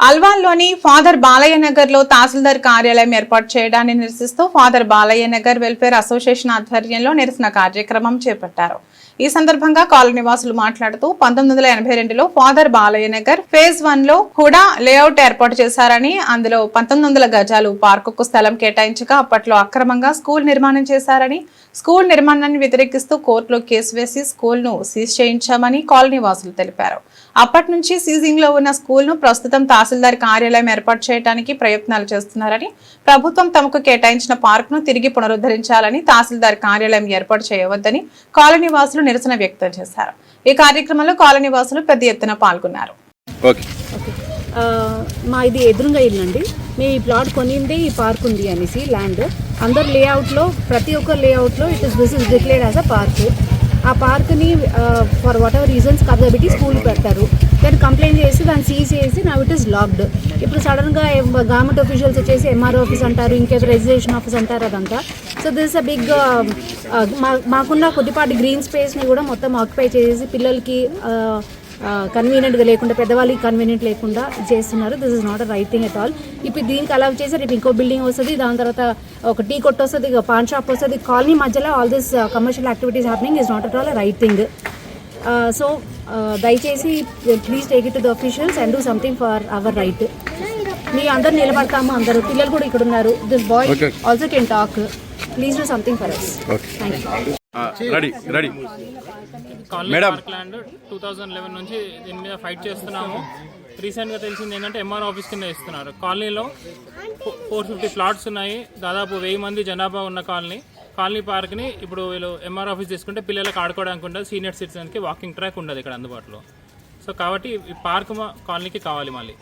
అల్వాన్లోని father Balayya నగర్లో తహసీల్దార్ కార్యాలయం ఏర్పాటు చేయడాన్ని నిరసిస్తూ father Balayya Nagar welfare association ఆధ్వర్యంలో నిరసన కార్యక్రమం చేపట్టారు. ఈ సందర్భంగా కాలనీ నివాసులు మాట్లాడుతూ పంతొమ్మిది వందల ఎనభై రెండులో ఫాదర్ బాలయ్య నగర్ ఫేజ్ వన్లో హుడా లేఅవుట్ ఏర్పాటు చేశారని అందులో పంతొమ్మిది వందల గజాలు పార్కుకు స్థలం కేటాయించగా అప్పట్లో అక్రమంగా స్కూల్ నిర్మాణం చేశారని స్కూల్ నిర్మాణాన్ని వ్యతిరేకిస్తూ కోర్టులో కేసు వేసి స్కూల్ను సీజ్ చేయించామని కాలనీ వాసులు తెలిపారు. అప్పటి నుంచి సీజింగ్లో ఉన్న స్కూల్ను ప్రస్తుతం తహసీల్దార్ కార్యాలయం ఏర్పాటు చేయడానికి ప్రయత్నాలు చేస్తున్నారని ప్రభుత్వం తమకు కేటాయించిన పార్క్ను తిరిగి పునరుద్ధరించాలని తహసీల్దార్ కార్యాలయం ఏర్పాటు చేయవద్దని కాలనీ వాసులు నిరసన వ్యక్తం చేశారు. ఈ కార్యక్రమంలో కాలనీ వాసులు పెద్ద ఎత్తున పాల్గొన్నారు. ఓకే. ఓకే. ఆ, మా ఇది ఎదురుగా ఇల్లండి మేము ఈ ప్లాట్ కొనిందే ఈ పార్క్ ఉంది అనేసి ల్యాండ్. అందరు లేఅవుట్లో ప్రతి ఒక్క లేఅవుట్లో it is this is declared as a park. ఆ పార్క్ని ఫర్ వాట్ ఎవర్ రీజన్స్ కబ్జా పెట్టి స్కూల్ పెడతారు. దాన్ని కంప్లైంట్ చేసి దాన్ని సీజ్ చేసి నా ఇట్ ఇస్ లాక్డ్ ఇప్పుడు సడన్గా గవర్నమెంట్ ఆఫీషియల్స్ వచ్చేసి ఎంఆర్ఓ ఆఫీస్ అంటారు ఇంకేదో రిజిస్ట్రేషన్ ఆఫీస్ అంటారు అదంతా. సో దిస్ అ బిగ్ మాకున్న కొద్దిపాటి గ్రీన్ స్పేస్ని కూడా మొత్తం ఆక్యుపై చేసి పిల్లలకి uh, uh, కన్వీనియంట్గా లేకుండా పెద్దవాళ్ళకి కన్వీనియంట్ లేకుండా చేస్తున్నారు. This is not a right thing at all ఇప్పుడు దీనికి అలౌ చేసి రేపు ఇంకో బిల్డింగ్ వస్తుంది దాని తర్వాత ఒక టీ కొట్టు వస్తుంది పాన్ షాప్ వస్తుంది. కాలనీ మధ్యలో all this commercial activities happening is not at all right thing so దయచేసి please take it to the officials and do something for our right మీ అందరు నిలబడతాము అందరు. పిల్లలు కూడా ఇక్కడ ఉన్నారు this boy. Also can talk please do something for us ready ready colony madam. Two thousand eleven నుంచి దీని మీద ఫైట్ చేస్తున్నాము. రీసెంట్గా తెలిసింది ఏంటంటే ఎంఆర్ ఆఫీస్ కింద ఇస్తున్నారు కాలనీలో ఫోర్ ఫిఫ్టీ ప్లాట్స్ ఉన్నాయి. దాదాపు వెయ్యి మంది జనాభా ఉన్న కాలనీ. కాలనీ పార్క్ని ఇప్పుడు వీళ్ళు ఎంఆర్ ఆఫీస్ తీసుకుంటే పిల్లలకు ఆడుకోవడానికి ఉండదు సీనియర్ సిటిజన్కి వాకింగ్ ట్రాక్ ఉండదు ఇక్కడ అందుబాటులో. సో కాబట్టి ఈ పార్క్ మా కాలనీకి కావాలి మళ్ళీ.